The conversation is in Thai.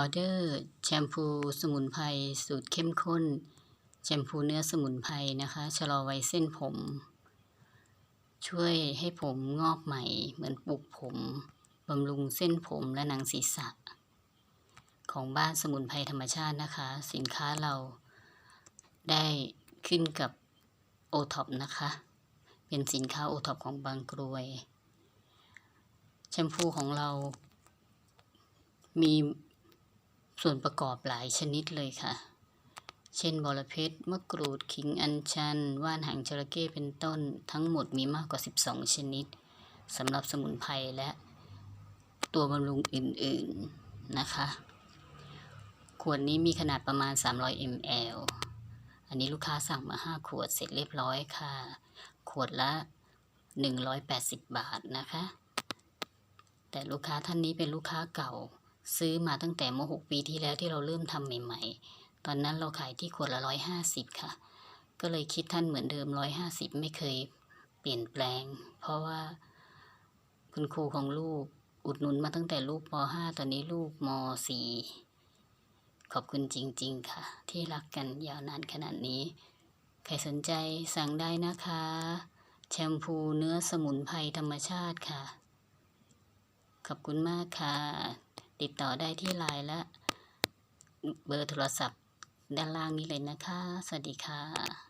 ออเดอร์แชมพูสมุนไพรสูตรเข้มข้น แชมพูเนื้อสมุนไพรนะคะชะลอไวัยเส้นผม ช่วยให้ผมงอกใหม่ เหมือนปลูกผมบำรุงเส้นผมและหนังศีรษะ ของบ้านสมุนไพรธรรมชาตินะคะ สินค้าเราได้ขึ้นกับโอท็อปนะคะ เป็นสินค้าโอท็อปของบางกรวย แชมพูของเรามี ส่วนประกอบหลายชนิดเลยค่ะ เช่นบอระเพ็ดมะกรูดขิงอัญชัน ว่านหางจระเข้เป็นต้น ทั้งหมดมีมากกว่า 12 ชนิดสำหรับสมุนไพรและตัวบำรุงอื่นๆนะคะ ขวดนี้มีขนาดประมาณ 300 ml อันนี้ลูกค้าสั่งมา 5 ขวดเสร็จเรียบร้อยค่ะ ขวดละ 180 บาทนะคะ แต่ลูกค้าท่านนี้เป็นลูกค้าเก่า ซื้อมาตั้งแต่เมื่อ6ปีที่แล้วที่เราเริ่มทำใหม่ ๆ ตอนนั้นเราขายที่ขวดละ150ค่ะ ก็เลยคิดท่านเหมือนเดิม150ไม่เคยเปลี่ยนแปลง เพราะว่า คุณครูของลูกอุดหนุนมาตั้งแต่ลูกป .5 ตอนนี้ลูกม .4 ขอบคุณจริง ๆ ค่ะ ที่รักกันยาวนานขนาดนี้ ใครสนใจสั่งได้นะคะ แชมพูเนื้อสมุนไพรธรรมชาติค่ะ ขอบคุณมากค่ะ ติดต่อได้ที่ไลน์และเบอร์โทรศัพท์ด้านล่างนี้เลยนะคะ สวัสดีค่ะ